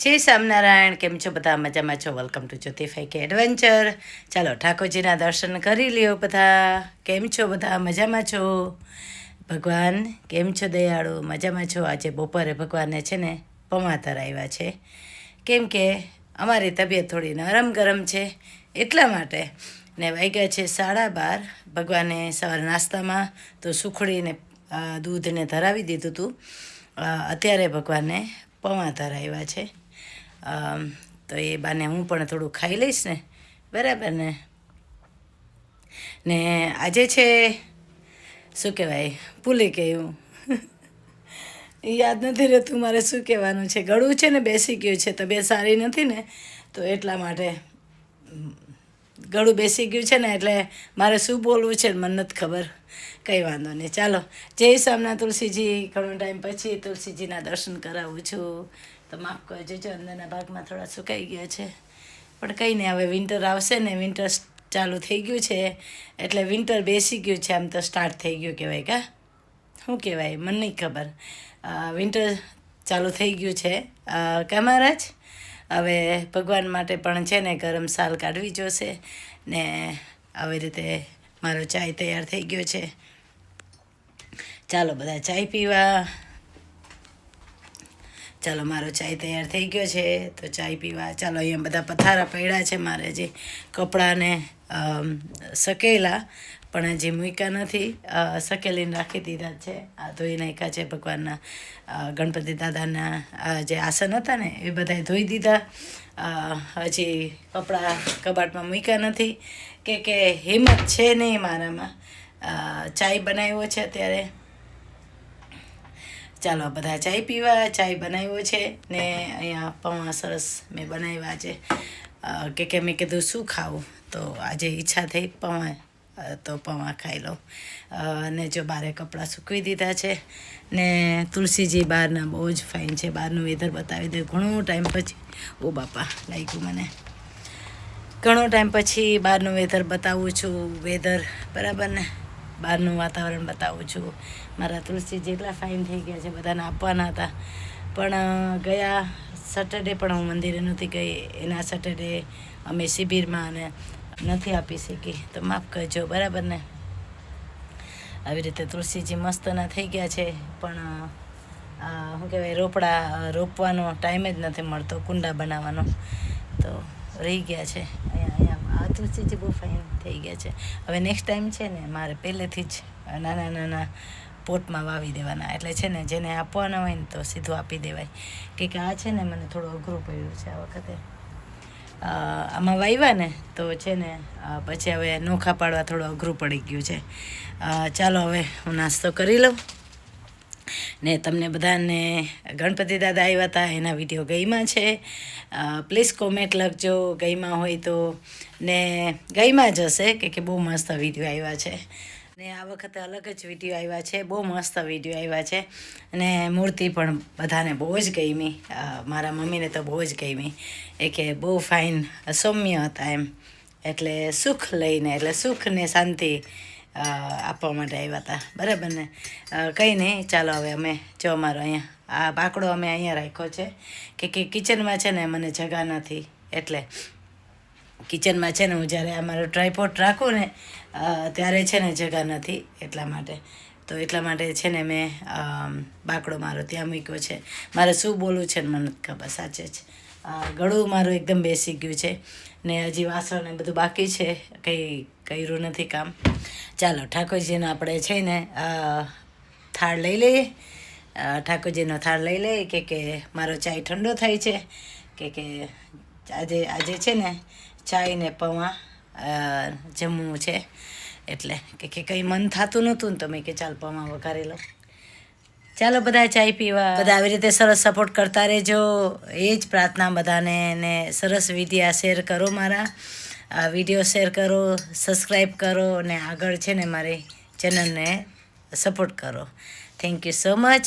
જય સ્વામિનારાયણ, કેમ છો બધા? મજામાં છો? વેલકમ ટુ જ્યોતિફાઈ કે એડવેન્ચર ચાલો, ઠાકોરજીના દર્શન કરી લ્યો બધા. કેમ છો બધા? મજામાં છો? ભગવાન, કેમ છો દયાળુ? મજામાં છો? આજે બપોરે ભગવાનને છે ને પમાતર આવ્યા છે. કેમ કે અમારી તબિયત થોડી નરમ ગરમ છે, એટલા માટે ને વાગ્યા છે સાડા બાર. ભગવાને સવારે નાસ્તામાં તો સુખડીને દૂધને ધરાવી દીધું હતું અત્યારે ભગવાનને પૌવા ધરાવ્યા છે. તો એ બાને હું પણ થોડું ખાઈ લઈશ ને. બરાબર ને? ને આજે છે, શું કહેવાય, ભૂલી ગયું યાદ નથી રહેતું મારે શું કહેવાનું છે. ગળું છે ને, બેસી ગયું છે તબિયત સારી નથી ને, તો એટલા માટે ગળું બેસી ગયું છે ને, એટલે મારે શું બોલવું છે મને નથી ખબર. કંઈ વાંધો નહીં. ચાલો, જય સામના તુલસીજી. ઘણો ટાઈમ પછી તુલસીજીના દર્શન કરાવું છું. તો માફ કરજો જો અંદરના ભાગમાં થોડા સુકાઈ ગયા છે. પણ કંઈ નહીં હવે વિન્ટર આવશે ને વિન્ટર ચાલુ થઈ ગયું છે. એટલે વિન્ટર બેસી ગયું છે આમ તો સ્ટાર્ટ થઈ ગયું કહેવાય કા? શું કહેવાય? મને નહીં ખબર. વિન્ટર ચાલુ થઈ ગયું છે. અ, કા મહારાજ? હવે ભગવાન માટે પણ છે ને ગરમ સાલ કાઢવી જોશે ને આવી રીતે મારો ચાય તૈયાર થઈ ગયો છે. ચાલો બધા ચાય પીવા. ચાલો, મારો ચાય તૈયાર થઈ ગયો છે. તો ચાય પીવા, ચાલો, અહીંયા બધા પથારા પડ્યા છે મારે જે કપડાને સકેલા. પણ હજી મૂક્યા નથી. સકેલીને રાખી દીધા છે. આ ધોઈ નાખ્યા છે ભગવાનના ગણપતિ દાદાના જે આસન હતા ને, એ બધાએ ધોઈ દીધા. હજી કપડાં કબાટમાં મૂક્યા નથી. કે કે હિંમત છે નહીં મારામાં. ચાય બનાવ્યો છે અત્યારે. ચાલો બધા ચાય પીવા ચાય બનાવ્યો છે ને અહીંયા પૌવા સરસ મેં બનાવ્યા છે. કે કે મેં કીધું શું ખાવું? તો આજે ઈચ્છા થઈ પૌવા તો પૌવા ખાઈ અ, અને જો બારે કપડાં સૂકવી દીધા છે ને તુલસીજી બહારના બહુ જ ફાઇન છે. બહારનું વેધર બતાવી દે. ઘણો ટાઈમ પછી ઓ બાપા લાગ્યું મને. ઘણો ટાઈમ પછી બહારનું વેધર બતાવું છું. વેધર બરાબર ને? બહારનું વાતાવરણ બતાવું છું. મારા તુલસી જેટલા ફાઇન થઈ ગયા છે, બધાને આપવાના હતા. પણ ગયા સેટરડે પણ હું મંદિરે નહોતી ગઈ. એના સેટરડે અમે શિબિરમાં અને નથી આપી શકી. તો માફ કરજો, બરાબર ને? આવી રીતે તુલસીજી મસ્તના થઈ ગયા છે. પણ શું કહેવાય, રોપડા રોપવાનો ટાઈમ જ નથી મળતો, કુંડા બનાવવાનો. તો રહી ગયા છે, અહીંયા અહીંયા. તુલસીજી બહુ ફાઇન થઈ ગયા છે. હવે નેક્સ્ટ ટાઈમ છે ને, મારે પહેલેથી જ નાના નાના પોટમાં વાવી દેવાના. એટલે છે ને, જેને આપવાના હોય ને, તો સીધું આપી દેવાય. કે કે આ છે ને, મને થોડું અઘરું પડ્યું છે આ વખતે. આમાં વાવ્યા ને, તો છે ને પછી હવે નોખા પાડવા થોડું અઘરું પડી ગયું છે. ચાલો હવે હું નાસ્તો કરી લઉં. ને તમને બધાને ગણપતિ દાદા આવ્યા હતા એના વીડિયો ગઈમાં છે. પ્લીઝ કોમેન્ટ લખજો ગઈમાં હોય તો. ને ગઈમાં જ હશે, કે કે બહુ મસ્ત વીડિયો આવ્યા છે. ને આ વખતે અલગ જ વીડિયો આવ્યા છે, બહુ મસ્ત વીડિયો આવ્યા છે. અને મૂર્તિ પણ બધાને બહુ જ ગમી મારા મમ્મીને તો બહુ જ ગમી એ કે બહુ ફાઇન સૌમ્ય હતા એમ. એટલે સુખ લઈને, એટલે સુખ ને શાંતિ આપવા માટે આવ્યા હતા બરાબર ને? કંઈ નહીં ચાલો હવે અમે જો અમારો અહીંયા, આ બાકડો અમે અહીંયા રાખ્યો છે કે કે કિચનમાં છે ને મને જગા નથી. એટલે કિચનમાં છે ને હું જ્યારે આ મારો ટ્રાયપોટ રાખું ને ત્યારે છે ને જગા નથી એટલા માટે. તો એટલા માટે છે ને મેં બાકડો મારો ત્યાં મૂક્યો છે. મારે શું બોલવું છે ને મને ખબર, સાચે જ. ગળું મારું એકદમ બેસી ગયું છે ને હજી વાસણ ને બધું બાકી છે, કંઈ કર્યું નથી કામ. ચાલો, ઠાકોરજીનો આપણે છે ને થાળ લઈ લઈએ. ઠાકોરજીનો થાળ લઈ લઈએ કે કે મારો ચાય ઠંડો થાય છે, કે કે આજે આજે છે ને ચાય ને પૌવા જમવું છે. એટલે કે કે કંઈ મન થતું નહોતું ને તો મેં કે ચાલ પૌવા વઘારી લો ચાલો, બધા ચાય પીવા. બધા આવી રીતે સરસ સપોર્ટ કરતા રહેજો. એ જ પ્રાર્થના બધાને ને સરસ વિધિ આ શેર કરો મારા. વીડિયો શેર કરો સબસ્ક્રાઈબ કરો અને આગળ છે ને મારી ચેનલને સપોર્ટ કરો. Thank you so much